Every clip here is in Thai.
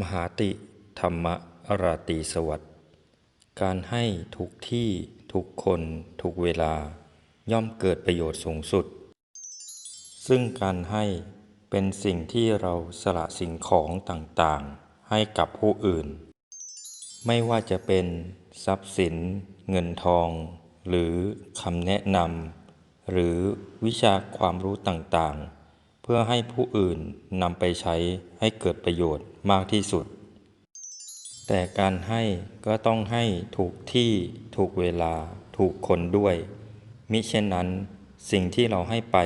มหาติธรรมราตีสวัสดิ์การให้ทุกที่ทุกคนทุกเวลา ย่อมเกิดประโยชน์สูงสุด ซึ่งการให้เป็นสิ่งที่เราสละสิ่งของต่างๆ ให้กับผู้อื่น ไม่ว่าจะเป็นทรัพย์สิน เงินทอง หรือคำแนะนำหรือวิชาความรู้ต่างๆ พื่อให้ผู้อื่นนำไปใช้ให้เกิดประโยชน์มากที่สุด แต่การให้ก็ต้องให้ถูกที่ถูกเวลาถูกคนด้วย มิเช่นนั้น สิ่งที่เราให้ไป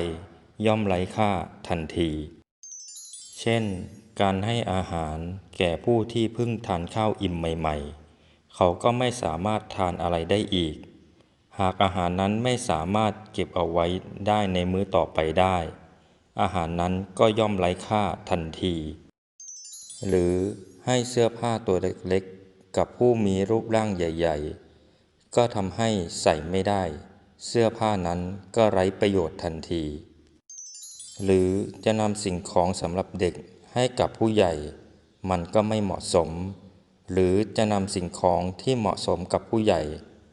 ย่อมไร้ค่าทันที เช่น การให้อาหารแก่ผู้ที่เพิ่งทานข้าวอิ่มใหม่ๆ เขาก็ไม่สามารถทานอะไรได้อีก หากอาหารนั้นไม่สามารถเก็บเอาไว้ได้ในมื้อต่อไปได้ อาหารนั้นก็ย่อมไร้ค่าทันที หรือให้เสื้อผ้าตัวเล็กๆ กับผู้มีรูปร่างใหญ่ ๆ ก็ทำให้ใส่ไม่ได้ เสื้อผ้านั้นก็ไร้ประโยชน์ทันที หรือจะนำสิ่งของสำหรับเด็กให้กับผู้ใหญ่ มันก็ไม่เหมาะสม หรือจะนำสิ่งของที่เหมาะสมกับผู้ใหญ่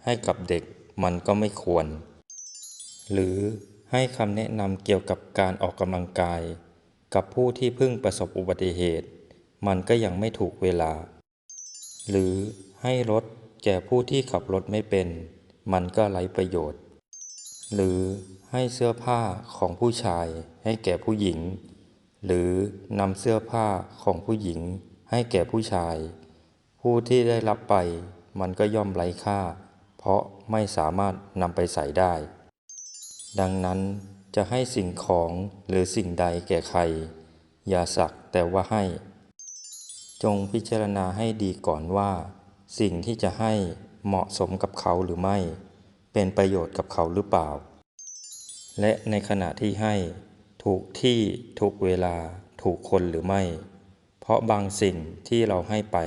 ให้กับเด็กมันก็ไม่ควร หรือ ให้คำแนะนำเกี่ยวกับการออกกำลังกาย กับผู้ที่เพิ่งประสบอุบัติเหตุ มันก็ยังไม่ถูกเวลา หรือให้รถแก่ผู้ที่ขับรถไม่เป็น มันก็ไร้ประโยชน์ หรือให้เสื้อผ้าของผู้ชายให้แก่ผู้หญิง หรือนำเสื้อผ้าของผู้หญิงให้แก่ผู้ชาย ผู้ที่ได้รับไปมันก็ย่อมไร้ค่า เพราะไม่สามารถนำไปใส่ได้ ดังนั้นจะให้สิ่งของหรือสิ่งใดแก่ใคร อย่าสักแต่ว่าให้ จงพิจารณาให้ดีก่อนว่า สิ่งที่จะให้เหมาะสมกับเขาหรือไม่ เป็นประโยชน์กับเขาหรือเปล่า และในขณะที่ให้ ถูกที่ถูกเวลาถูกคนหรือไม่ เพราะบางสิ่งที่เราให้ไป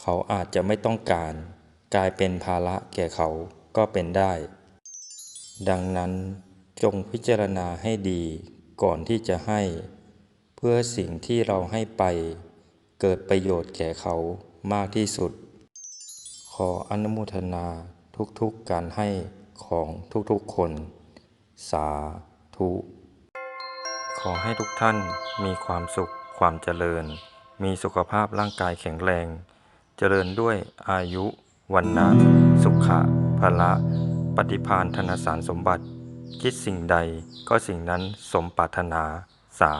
เขาอาจจะไม่ต้องการ กลายเป็นภาระแก่เขาก็เป็นได้ ดังนั้นจงพิจารณาให้ดีก่อนที่จะให้ เพื่อสิ่งที่เราให้ไปเกิดประโยชน์แก่เขามากที่สุด ขออนุโมทนาทุกๆการให้ของทุกๆคน สาธุ ขอให้ทุกท่านมีความสุขความเจริญ มีสุขภาพร่างกายแข็งแรง เจริญด้วยอายุวันนะสุขะพละ ปฏิพานธนสารสมบัติ คิดสิ่งใดก็สิ่งนั้นสมปรารถนาสา